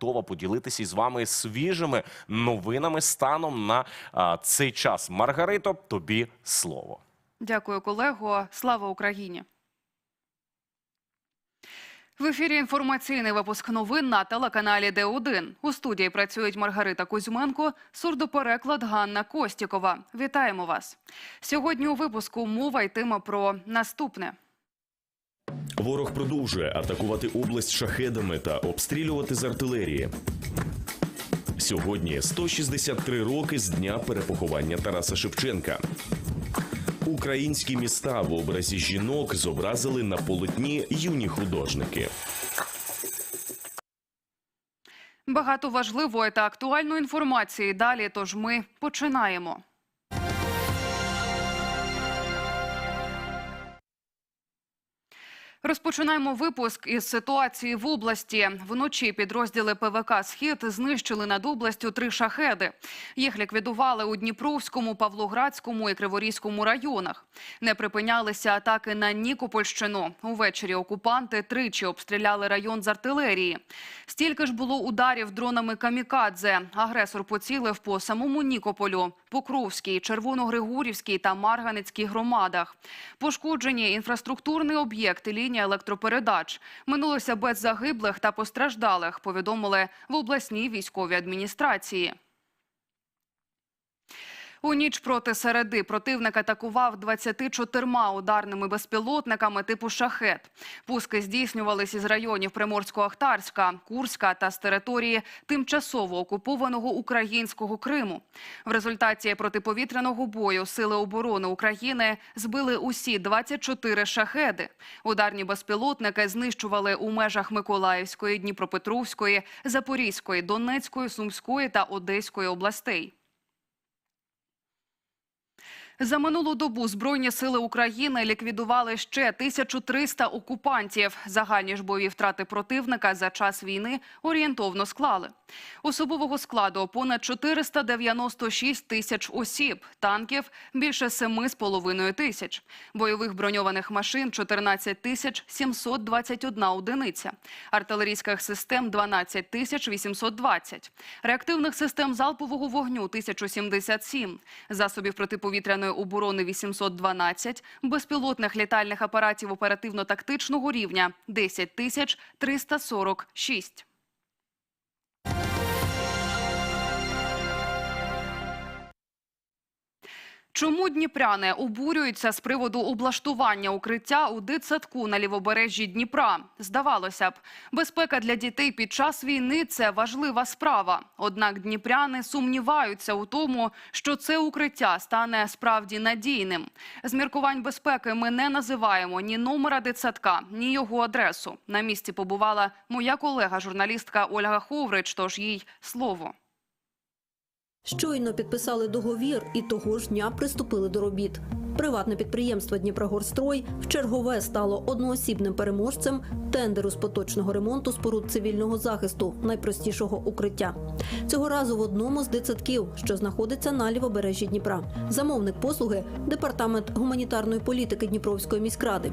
готова поділитися із вами свіжими новинами станом на цей час. Маргарито, тобі слово. Дякую, колего. Слава Україні. В ефірі інформаційний випуск новин на телеканалі Д1. У студії працюють Маргарита Кузьменко, сурдопереклад Ганна Костікова. Вітаємо вас. Сьогодні у випуску мова йтиме про наступне. Ворог продовжує атакувати область шахедами та обстрілювати з артилерії. Сьогодні 163 роки з дня перепоховання Тараса Шевченка. Українські міста в образі жінок зобразили на полотні юні художники. Багато важливої та актуальної інформації далі. Тож ми починаємо. Розпочинаємо випуск із ситуації в області. Вночі підрозділи ПВК Схід знищили над областю три шахеди. Їх ліквідували у Дніпровському, Павлоградському і Криворізькому районах. Не припинялися атаки на Нікопольщину. Увечері окупанти тричі обстріляли район з артилерії. Стільки ж було ударів дронами камікадзе. Агресор поцілив по самому Нікополю, Покровській, Червоногригорівській та Марганецькій громадах. Пошкоджені інфраструктурний об'єкт і лінія електропередач. Минулося без загиблих та постраждалих, повідомили в обласній військовій адміністрації. У ніч проти середи противник атакував 24 ударними безпілотниками типу «Шахет». Пуски здійснювались із районів Приморсько-Ахтарська, Курська та з території тимчасово окупованого українського Криму. В результаті протиповітряного бою Сили оборони України збили усі 24 «Шахеди». Ударні безпілотники знищували у межах Миколаївської, Дніпропетровської, Запорізької, Донецької, Сумської та Одеської областей. За минулу добу Збройні сили України ліквідували ще 1300 окупантів. Загальні ж бойові втрати противника за час війни орієнтовно склали. Особового складу понад 496 тисяч осіб, танків більше 7,5 тисяч, бойових броньованих машин 14 тисяч 721 одиниця, артилерійських систем 12 тисяч 820, реактивних систем залпового вогню 1077, засобів протиповітряної оборони 812, безпілотних літальних апаратів оперативно-тактичного рівня 10 тисяч 346. Чому дніпряни обурюються з приводу облаштування укриття у дитсадку на лівобережжі Дніпра? Здавалося б, безпека для дітей під час війни це важлива справа. Однак дніпряни сумніваються у тому, що це укриття стане справді надійним. З міркувань безпеки ми не називаємо ні номера дитсадка, ні його адресу. На місці побувала моя колега, журналістка Ольга Ховрич. Тож їй слово. Щойно підписали договір і того ж дня приступили до робіт. Приватне підприємство Дніпрогорстрой в чергове стало одноосібним переможцем тендеру з поточного ремонту споруд цивільного захисту найпростішого укриття. Цього разу в одному з дитсадків, що знаходиться на лівобережжі Дніпра. Замовник послуги департамент гуманітарної політики Дніпровської міськради.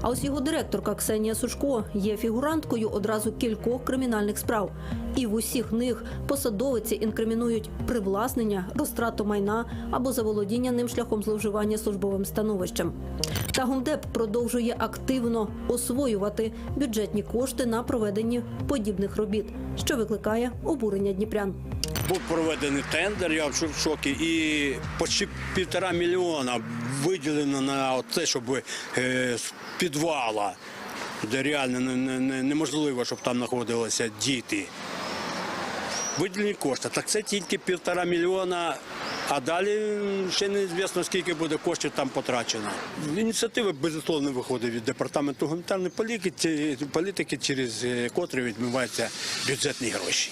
А ось його директорка Ксенія Сушко є фігуранткою одразу кількох кримінальних справ. І в усіх них посадовиці інкримінують привласнення, розтрату майна або заволодіння ним шляхом зловживання службовим становищем. Та Гумдеп продовжує активно освоювати бюджетні кошти на проведення подібних робіт, що викликає обурення дніпрян. Був проведений тендер, я в шокі, і почти півтора мільйона виділено на те, щоб е, з підвала, де реально не- не- не- неможливо, щоб там знаходилися діти. Виділені кошти. Так це тільки півтора мільйона, а далі ще неізвісно, скільки буде коштів там потрачено. Ініціатива, безусловно, виходить від департаменту гуманітарної політики, політики через е, котрі відмиваються бюджетні гроші.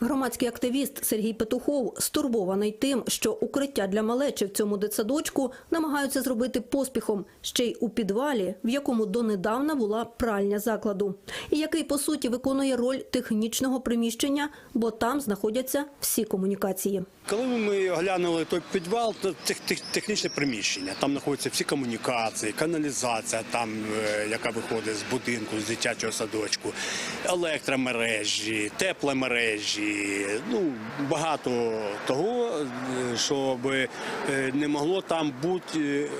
Громадський активіст Сергій Петухов стурбований тим, що укриття для малечі в цьому дитсадочку намагаються зробити поспіхом ще й у підвалі, в якому донедавна була пральня закладу, і який по суті виконує роль технічного приміщення, бо там знаходяться всі комунікації. Коли ми оглянули виконали той підвал, то тех- тех- технічне приміщення. Там знаходяться всі комунікації, каналізація, там, е, яка виходить з будинку, з дитячого садочку, електромережі, тепломережі. Ну, багато того, е, щоб е, не могло там бути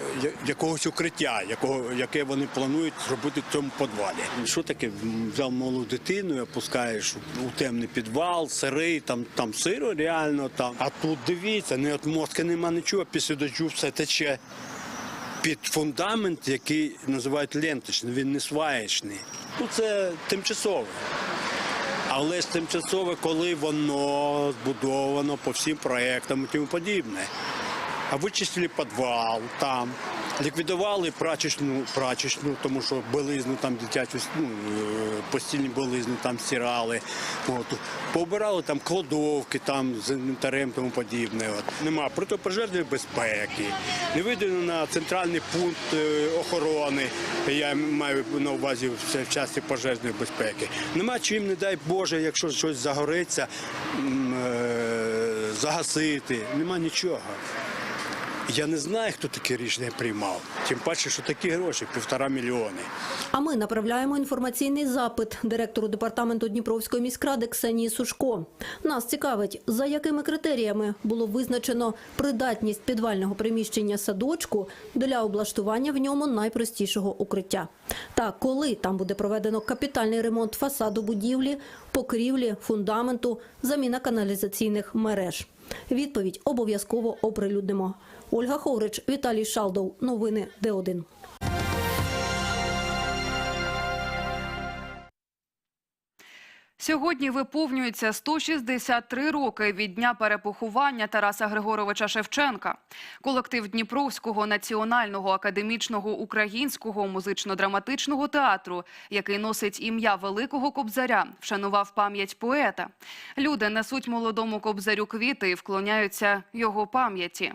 якогось укриття, якого, яке вони планують зробити в цьому підвалі. Що таке? Взяв малу дитину опускаєш у темний підвал, сирий, там, там сиро реально там. А тут дивіться, не от мозка нема нічого, після дощу все тече під фундамент, який називають ленточний, він не сваєчний. Ну це тимчасове. Але ж тимчасове, коли воно збудовано по всім проектам і тому подібне. А вичистили підвал там, ліквідували прачечну, прачечну, тому що білизну там дитячу, ну, е, постільні білизни там стирали. От. Пообирали там кладовки там з інвентарем тому подібне. От. Нема протипожежної безпеки, не видано на центральний пункт е, охорони. Я маю на увазі все в часті пожежної безпеки. Нема чим, не дай Боже, якщо щось загориться, е, загасити. Нема нічого. Я не знаю, хто таке рішення приймав. Тим паче, що такі гроші півтора мільйони. А ми направляємо інформаційний запит директору департаменту Дніпровської міськради Ксенії Сушко. Нас цікавить, за якими критеріями було визначено придатність підвального приміщення садочку для облаштування в ньому найпростішого укриття. Та коли там буде проведено капітальний ремонт фасаду будівлі, покрівлі, фундаменту, заміна каналізаційних мереж. Відповідь обов'язково оприлюднимо. Ольга Ховрич, Віталій Шалдов. Новини Д1. Сьогодні виповнюється 163 роки від дня перепоховання Тараса Григоровича Шевченка. Колектив Дніпровського національного академічного українського музично-драматичного театру, який носить ім'я Великого Кобзаря, вшанував пам'ять поета. Люди несуть молодому кобзарю квіти і вклоняються його пам'яті.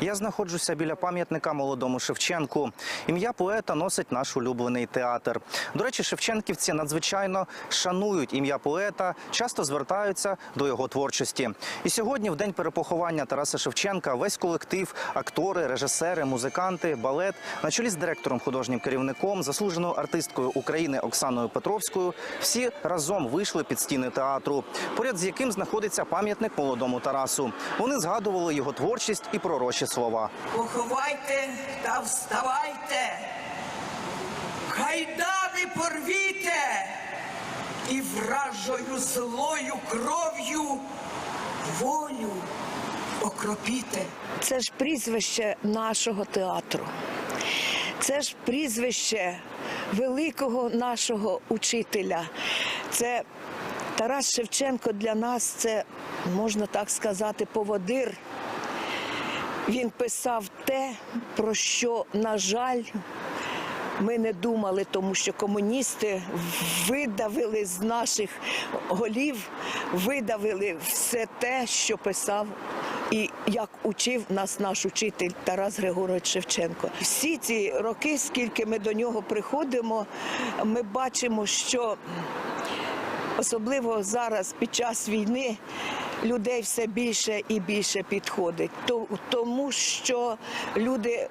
Я знаходжуся біля пам'ятника молодому Шевченку. Ім'я поета носить наш улюблений театр. До речі, шевченківці надзвичайно шанують ім'я поета, часто звертаються до його творчості. І сьогодні, в день перепоховання Тараса Шевченка, весь колектив, актори, режисери, музиканти, балет на чолі з директором, художнім керівником, заслуженою артисткою України Оксаною Петровською, всі разом вийшли під стіни театру, поряд з яким знаходиться пам'ятник молодому Тарасу. Вони згадували його творчість і пророчі слова. Поховайте та вставайте, кайдани порвіте і вражою злою кров'ю волю окропіте. Це ж прізвище нашого театру. Це ж прізвище великого нашого учителя. Це Тарас Шевченко для нас це, можна так сказати, поводир. Він писав те, про що, на жаль, ми не думали, тому що комуністи видавили з наших голів, видавили все те, що писав і як учив нас наш учитель Тарас Григорович Шевченко. Всі ці роки, скільки ми до нього приходимо, ми бачимо, що особливо зараз під час війни. Людей все більше і більше підходить, тому що люди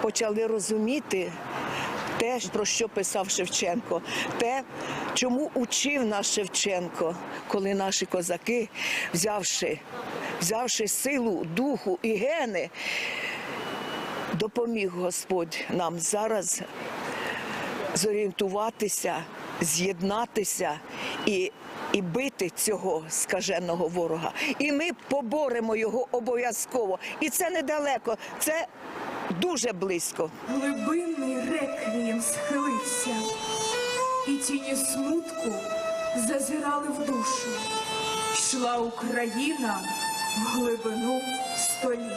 почали розуміти те, про що писав Шевченко, те, чому учив нас Шевченко, коли наші козаки, взявши, взявши силу, духу і гени, допоміг Господь нам зараз зорієнтуватися, з'єднатися і, і бити цього скаженого ворога. І ми поборемо його обов'язково. І це недалеко, це дуже близько. Глибинний реквієм схилився, і тіні смутку зазирали в душу. Йшла Україна в глибину століть.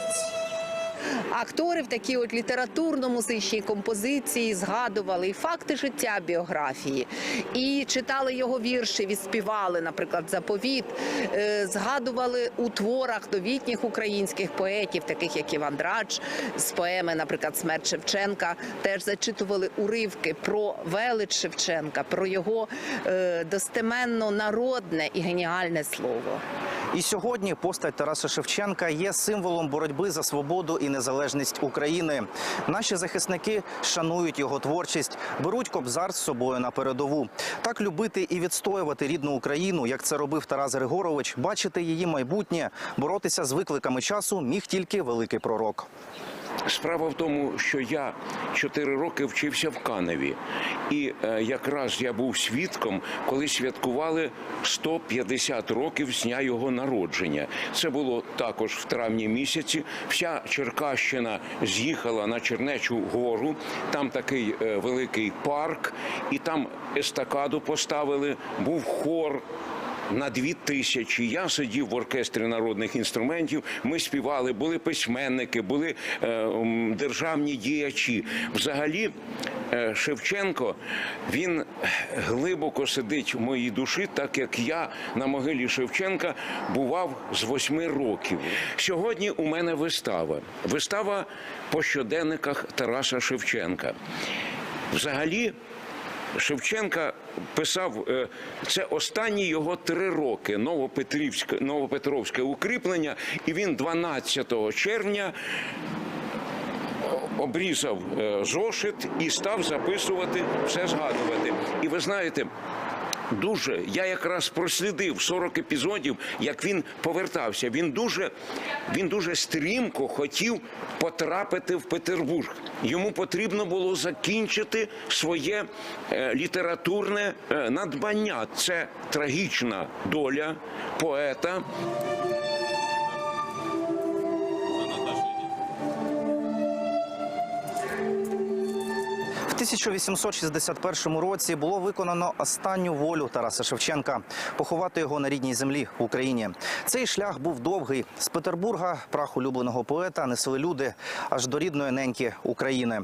Актори в такій от літературно-музичній композиції згадували і факти життя біографії, і читали його вірші, відспівали, наприклад, заповіт, е, згадували у творах новітніх українських поетів, таких як Іван Драч, з поеми, наприклад, Смерть Шевченка, теж зачитували уривки про велич Шевченка, про його е, достеменно народне і геніальне слово. І сьогодні постать Тараса Шевченка є символом боротьби за свободу і незалежність України. Наші захисники шанують його творчість, беруть кобзар з собою на передову. Так любити і відстоювати рідну Україну, як це робив Тарас Григорович, бачити її майбутнє, боротися з викликами часу міг тільки великий пророк. Справа в тому, що я чотири роки вчився в Каневі, і е, якраз я був свідком, коли святкували 150 років з дня його народження. Це було також в травні місяці. Вся Черкащина з'їхала на Чернечу гору. Там такий е, великий парк, і там естакаду поставили. Був хор на дві тисячі. Я сидів в оркестрі народних інструментів. Ми співали, були письменники, були е, державні діячі. Взагалі, е, Шевченко він глибоко сидить в моїй душі, так як я на могилі Шевченка бував з восьми років. Сьогодні у мене вистава. Вистава по щоденниках Тараса Шевченка. Взагалі. Шевченка писав е, це останні його три роки Новопетрівське Новопетровське укріплення, і він 12 червня обрізав е, зошит і став записувати, все згадувати. І ви знаєте. Дуже я якраз прослідив 40 епізодів, як він повертався. Він дуже, він дуже стрімко хотів потрапити в Петербург. Йому потрібно було закінчити своє е, літературне е, надбання. Це трагічна доля поета. 1861 році було виконано останню волю Тараса Шевченка поховати його на рідній землі в Україні. Цей шлях був довгий. З Петербурга прах улюбленого поета несли люди аж до рідної неньки України.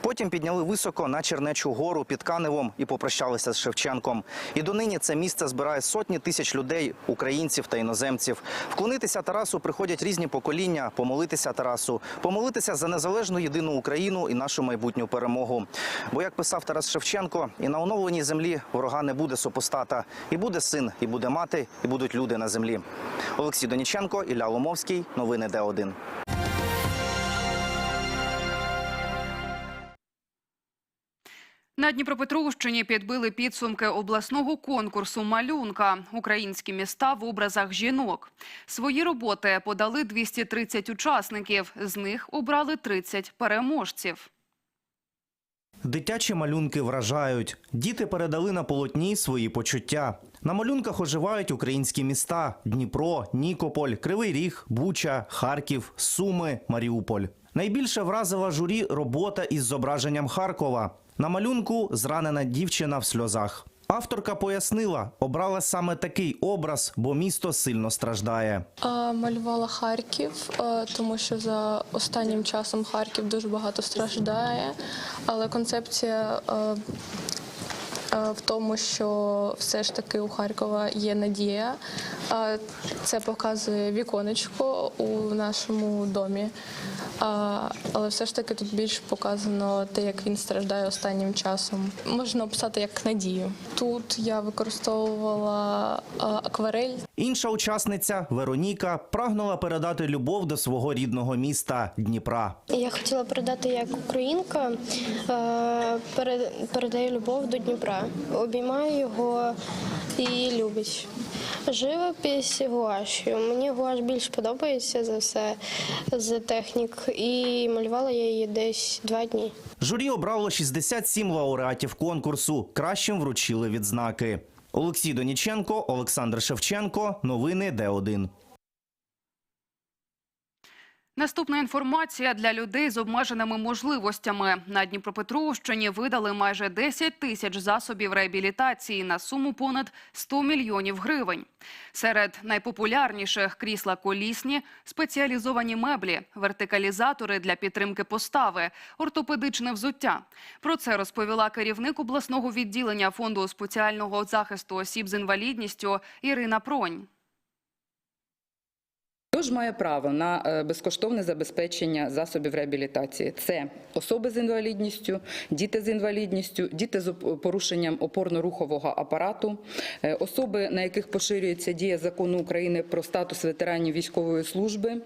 Потім підняли високо на Чернечу гору під Каневом і попрощалися з Шевченком. І донині це місце збирає сотні тисяч людей, українців та іноземців. Вклонитися Тарасу приходять різні покоління, помолитися Тарасу, помолитися за незалежну єдину Україну і нашу майбутню перемогу. Бо, як писав Тарас Шевченко, і на оновленій землі ворога не буде супостата, і буде син, і буде мати, і будуть люди на землі. Олексій Доніченко, Ілля Ломовський, новини Д1. На Дніпропетровщині підбили підсумки обласного конкурсу «Малюнка» – українські міста в образах жінок. Свої роботи подали 230 учасників, з них обрали 30 переможців. Дитячі малюнки вражають. Діти передали на полотні свої почуття. На малюнках оживають українські міста: Дніпро, Нікополь, Кривий Ріг, Буча, Харків, Суми, Маріуполь. Найбільше вразила журі робота із зображенням Харкова. На малюнку зранена дівчина в сльозах. Авторка пояснила, обрала саме такий образ, бо місто сильно страждає. Малювала Харків, е, тому що за останнім часом Харків дуже багато страждає, але концепція е, в тому, що все ж таки у Харкова є надія. Е, Це показує віконечко у нашому домі. Але все ж таки тут більш показано те, як він страждає останнім часом. Можна описати як надію. Тут я використовувала е, акварель. Інша учасниця Вероніка прагнула передати любов до свого рідного міста Дніпра. Я хотіла передати як українка, е, передаю любов до Дніпра, обіймаю його і любить. Живопись гуашю. Мені гуаш більш подобається за все з технік, і малювала я її десь два дні. Журі обрало 67 лауреатів конкурсу. Кращим вручили відзнаки. Олексій Доніченко, Олександр Шевченко. Новини Д1. Наступна інформація для людей з обмеженими можливостями. На Дніпропетровщині видали майже 10 тисяч засобів реабілітації на суму понад 100 мільйонів гривень. Серед найпопулярніших крісла колісні, спеціалізовані меблі, вертикалізатори для підтримки постави, ортопедичне взуття. Про це розповіла керівник обласного відділення фонду спеціального захисту осіб з інвалідністю Ірина Пронь. Хто ж має право на е, безкоштовне забезпечення засобів реабілітації? Це особи з інвалідністю, діти з інвалідністю, діти з порушенням опорно-рухового апарату, е, особи, на яких поширюється дія закону України про статус ветеранів військової служби,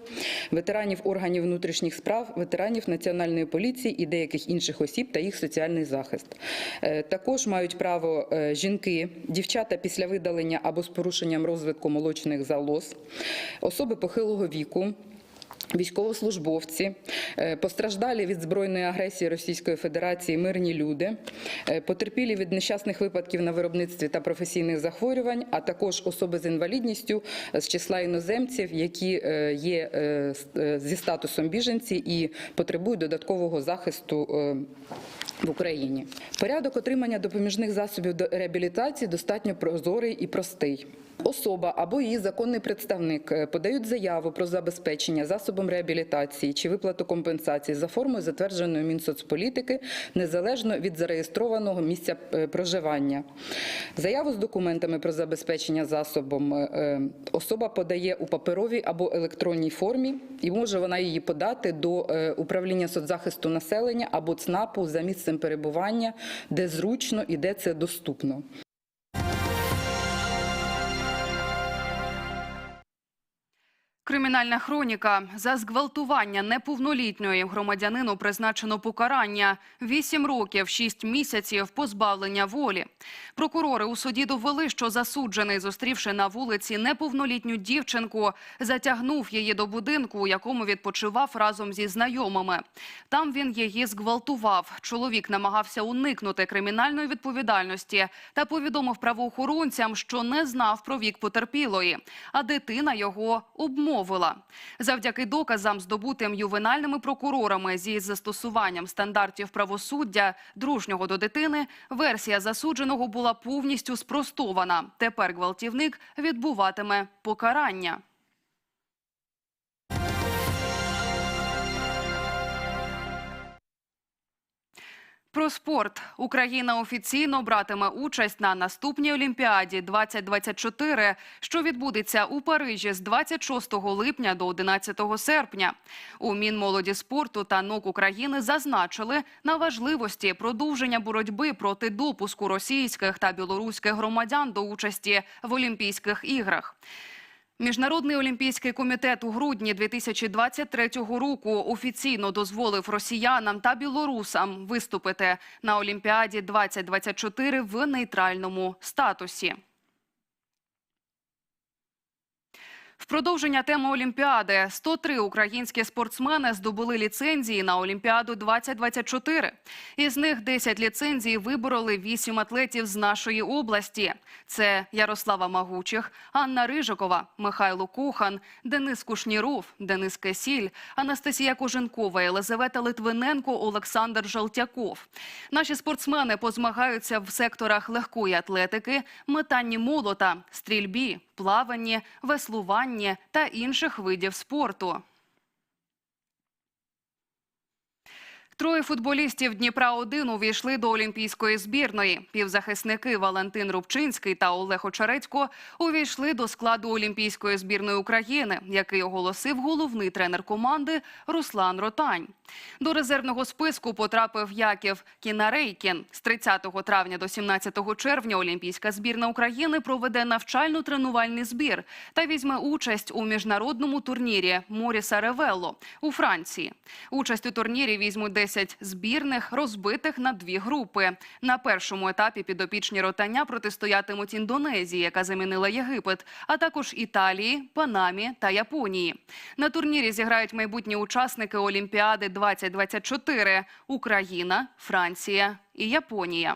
ветеранів органів внутрішніх справ, ветеранів національної поліції і деяких інших осіб та їх соціальний захист. Е, Також мають право жінки, дівчата після видалення або з порушенням розвитку молочних залоз, особи похилого віку. Військовослужбовці, е, постраждалі від збройної агресії Російської Федерації мирні люди, е, потерпілі від нещасних випадків на виробництві та професійних захворювань, а також особи з інвалідністю з числа іноземців, які е, є е, е, зі статусом біженці і потребують додаткового захисту. е, в Україні порядок отримання допоміжних засобів реабілітації достатньо прозорий і простий. Особа або її законний представник е, подають заяву про забезпечення засобом реабілітації чи виплату компенсації за формою, затвердженою Мінсоцполітики, незалежно від зареєстрованого місця е, проживання. Заяву з документами про забезпечення засобом е, особа подає у паперовій або електронній формі, і може вона її подати до управління соцзахисту населення або ЦНАПу за місцем перебування, де зручно і де це доступно. Кримінальна хроніка за зґвалтування неповнолітньої громадянину призначено покарання 8 років 6 місяців позбавлення волі. Прокурори у суді довели, що засуджений, зустрівши на вулиці неповнолітню дівчинку, затягнув її до будинку, у якому відпочивав разом зі знайомими. Там він її зґвалтував. Чоловік намагався уникнути кримінальної відповідальності та повідомив правоохоронцям, що не знав про вік потерпілої, а дитина його обмовила. Завдяки доказам, здобутим ювенальними прокурорами зі застосуванням стандартів правосуддя дружнього до дитини, версія засудженого була повністю спростована. Тепер гвалтівник відбуватиме покарання. Про спорт Україна офіційно братиме участь на наступній Олімпіаді 2024, що відбудеться у Парижі з 26 липня до 11 серпня. У Мінмолоді спорту та НОК України зазначили на важливості продовження боротьби проти допуску російських та білоруських громадян до участі в Олімпійських іграх. Міжнародний олімпійський комітет у грудні 2023 року офіційно дозволив росіянам та білорусам виступити на Олімпіаді 2024 в нейтральному статусі. В продовження теми Олімпіади 103 українські спортсмени здобули ліцензії на Олімпіаду 2024. Із них 10 ліцензій вибороли 8 атлетів з нашої області. Це Ярослава Магучих, Анна Рижикова, Михайло Кухан, Денис Кушніров, Денис Кесіль, Анастасія Коженкова, Єлизавета Литвиненко, Олександр Жалтяков. Наші спортсмени позмагаються в секторах легкої атлетики, метанні молота, стрільбі, плаванні, веслуванні та інших видів спорту. Троє футболістів Дніпра 1 увійшли до олімпійської збірної. Півзахисники Валентин Рубчинський та Олег Очередько увійшли до складу олімпійської збірної України, який оголосив головний тренер команди Руслан Ротань. До резервного списку потрапив Яків Кінарейкін. З 30 травня до 17 червня Олімпійська збірна України проведе навчально-тренувальний збір та візьме участь у міжнародному турнірі Моріса Ревелло у Франції. Участь у турнірі візьмуть 10 збірних, розбитих на дві групи. На першому етапі підопічні ротання протистоятимуть Індонезії, яка замінила Єгипет, а також Італії, Панамі та Японії. На турнірі зіграють майбутні учасники Олімпіади 2024 – Україна, Франція і Японія.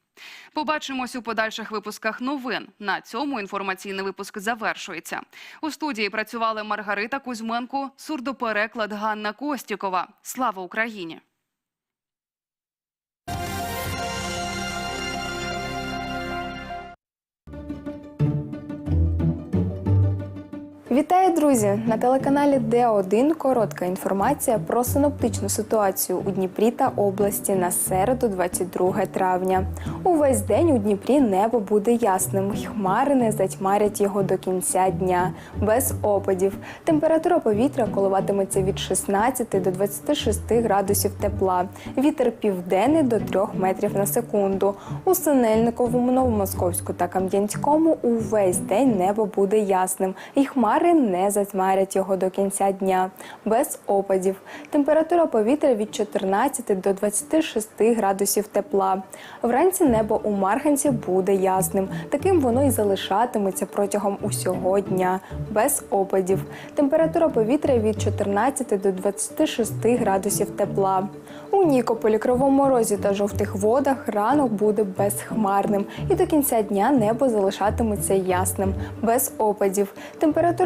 Побачимось у подальших випусках новин. На цьому інформаційний випуск завершується. У студії працювали Маргарита Кузьменко, сурдопереклад Ганна Костікова. Слава Україні! Вітаю, друзі! На телеканалі Д1 коротка інформація про синоптичну ситуацію у Дніпрі та області на середу, 22 травня. Увесь день у Дніпрі небо буде ясним. Хмари не затьмарять його до кінця дня, без опадів. Температура повітря коливатиметься від 16 до 26 градусів тепла. Вітер південний до 3 метрів на секунду. У Синельниковому, Новомосковську та Кам'янському увесь день небо буде ясним. І хмари не затьмарять його до кінця дня, без опадів. Температура повітря від 14 до 26 градусів тепла. Вранці небо у Марганці буде ясним. Таким воно і залишатиметься протягом усього дня, без опадів. Температура повітря від 14 до 26 градусів тепла. У Нікополі, Кривому Розі та жовтих водах ранок буде безхмарним, і до кінця дня небо залишатиметься ясним, без опадів.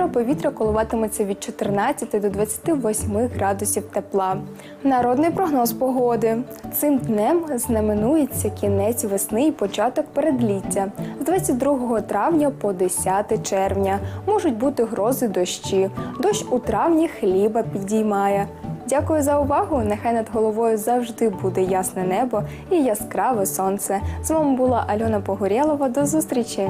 Температура повітря коливатиметься від 14 до 28 градусів тепла. Народний прогноз погоди. Цим днем знаменується кінець весни і початок передліття. З 22 травня по 10 червня можуть бути грози дощі. Дощ у травні хліба підіймає. Дякую за увагу. Нехай над головою завжди буде ясне небо і яскраве сонце. З вами була Альона Погорєлова. До зустрічі.